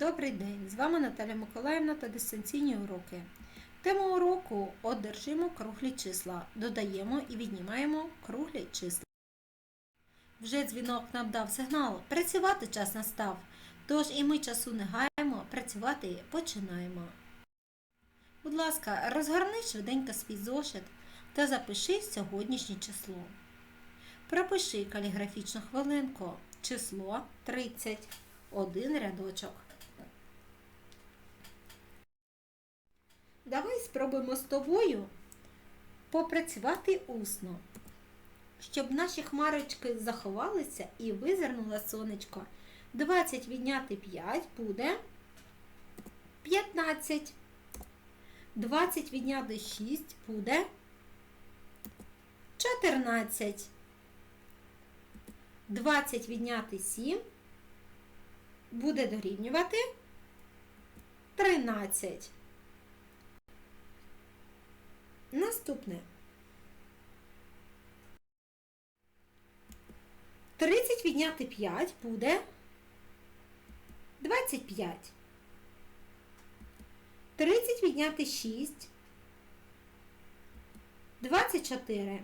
Добрий день! З вами Наталя Миколаївна та дистанційні уроки. Тема уроку одержимо круглі числа. Додаємо і віднімаємо круглі числа. Вже дзвінок нам дав сигнал. Працювати час настав. Тож і ми часу не гаємо, працювати починаємо. Будь ласка, розгорни швиденько свій зошит та запиши сьогоднішнє число. Пропиши каліграфічну хвилинку. Число 30. Один рядочок. Давай спробуємо з тобою попрацювати усно, щоб наші хмарочки заховалися і визирнуло сонечко. 20 відняти 5 буде 15. 20 відняти 6 буде 14. 20 відняти 7 буде дорівнювати 13. Наступне. 30 відняти 5 буде 25. 30 відняти 6 24.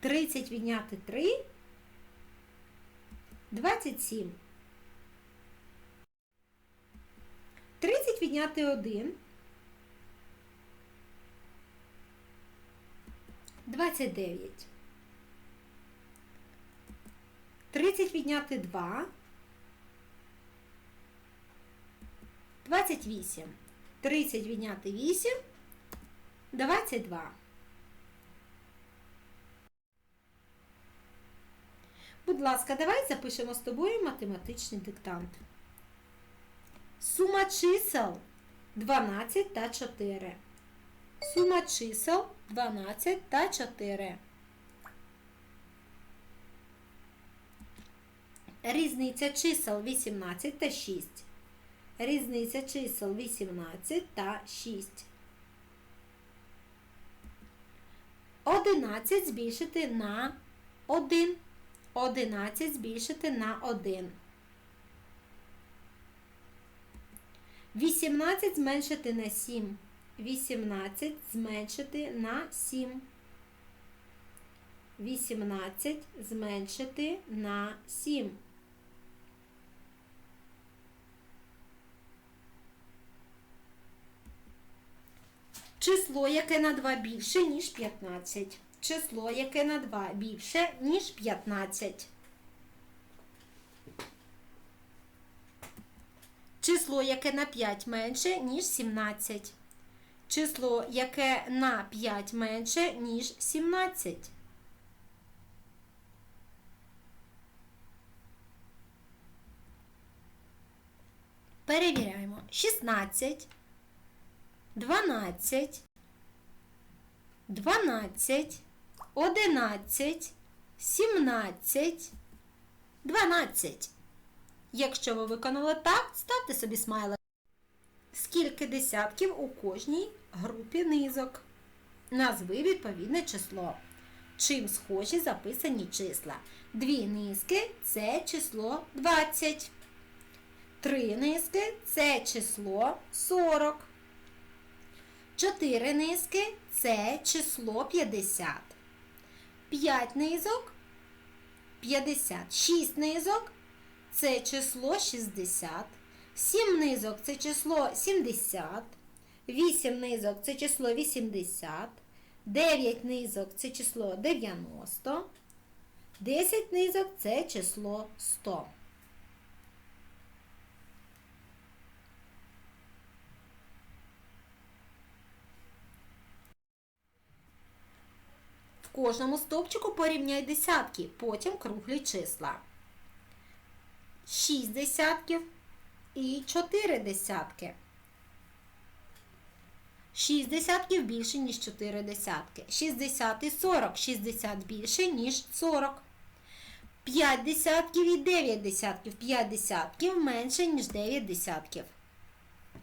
30 відняти 3 27. 30 відняти 1 29. 30 відняти 2 28. 30 відняти 8 22. Будь ласка, давай запишемо з тобою математичний диктант. Сума чисел 12 та 4. Сума чисел 12 та 4. Різниця чисел 18 та 6. Різниця чисел 18 та 6. 11 збільшити на 1. 11 збільшити на 1. 18 зменшити на 7. 18 зменшити на 7. 18 зменшити на 7. Число, яке на 2 більше, ніж 15. Число, яке на 2 більше, ніж 15. Число, яке на 5 менше, ніж 17. Число, яке на 5 менше, ніж 17. Перевіряємо. 16, 12, 12, 11, 17, 12. Якщо ви виконали так, ставте собі смайлик. Скільки десятків у кожній групі низок? Назви відповідне число. Чим схожі записані числа? Дві низки це число 20. Три низки це число 40. Чотири низки це число 50. 5 низок 50. 6 низок це число 60. 7 низок це число 70. 8 низок це число 80. 9 низок це число 90. 10 низок це число 100. В кожному стовпчику порівняй десятки, потім круглі числа. 6 десятків і 4 десятки. 6 десятків більше, ніж 4 десятки. 60 і 40. 60 більше, ніж 40. 5 десятків і 9 десятків. 5 десятків менше, ніж 9 десятків.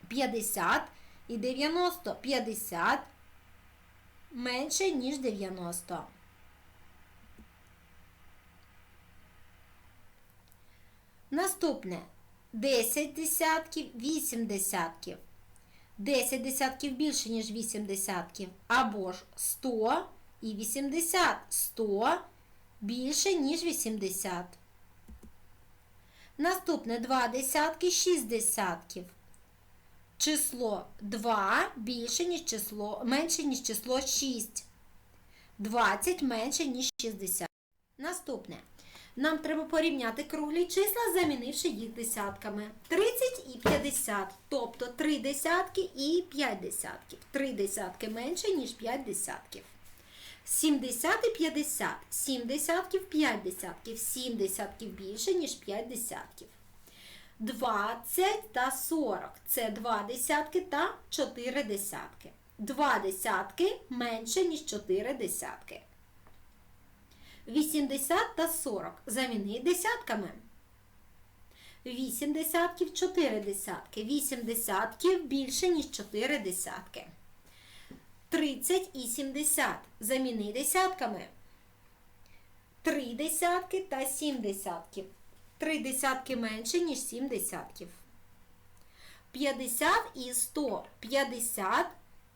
50 і 90. 50 менше, ніж 90. Наступне 10 десятків, 8 десятків. 10 десятків більше, ніж 8 десятків. Або ж 100 і 80. 100 більше, ніж 80. Наступне 2 десятки, 6 десятків. Число 2 більше, ніж число, менше, ніж число 6. 20 менше, ніж 60. Наступне. Нам треба порівняти круглі числа, замінивши їх десятками. 30 і 50, тобто 3 десятки і 5 десятків. 3 десятки менше, ніж 5 десятків. 70 і 50, 7 десятків, 5 десятків, 7 десятків більше, ніж 5 десятків. 20 та 40 це 2 десятки та 4 десятки. 2 десятки менше, ніж 4 десятки. 80 та 40 заміни десятками. 8 десятків 4 десятки. 8 десятків більше, ніж 4 десятки. 30 і 70 заміни десятками. 3 десятки та 7 десятків. 3 десятки менше, ніж 7 десятків. 50 і 100. 50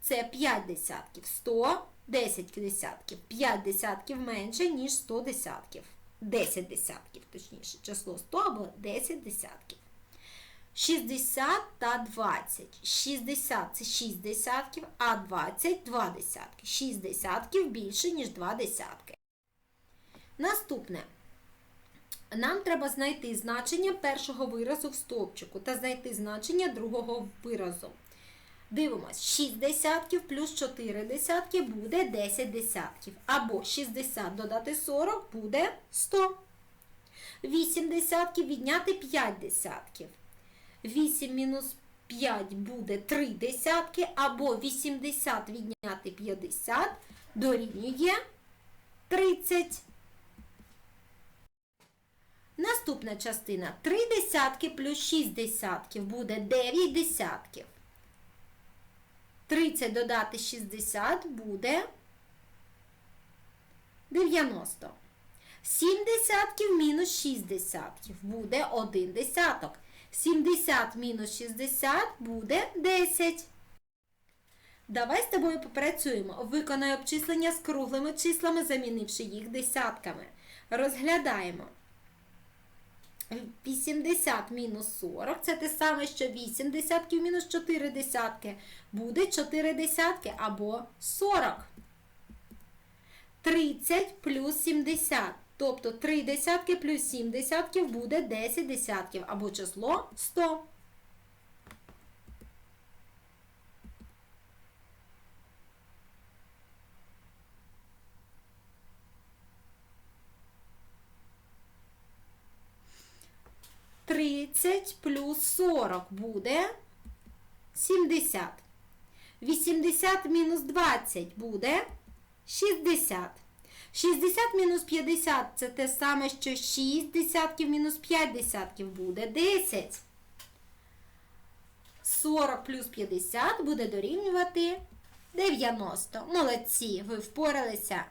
це 5 десятків. 100 10 десятків. 5 десятків менше, ніж 100 десятків. 10 десятків, точніше, число 100 або 10 десятків. 60 та 20. 60 це 6 десятків, а 20 2 десятки. 6 десятків більше, ніж 2 десятки. Наступне. Нам треба знайти значення першого виразу в стовпчику та знайти значення другого виразу. Дивимось, 6 десятків плюс 4 десятки буде 10 десятків. Або 60 додати 40 буде 100. 8 десятків відняти 5 десятків. 8 мінус 5 буде 3 десятки, або 80 відняти 50 дорівнює 30. Наступна частина 3 десятки плюс 6 десятків буде 9 десятків. 30 додати 60 буде 90. 7 десятків мінус 6 десятків буде 1 десяток. 70 мінус 60 буде 10. Давай з тобою попрацюємо. Виконай обчислення з круглими числами, замінивши їх десятками. Розглядаємо. 80 мінус 40 це те саме, що 8 десятків мінус 4 десятки. Буде 4 десятки або 40. 30 плюс 70. Тобто 3 десятки плюс 7 десятків буде 10 десятків або число 100. Тридцять плюс сорок буде сімдесят. Вісімдесят мінус двадцять буде шістдесят. 60 мінус 50 це те саме, що 6 десятків мінус 5 десятків буде 10. 40 плюс 50 буде дорівнювати 90. Молодці, ви впоралися.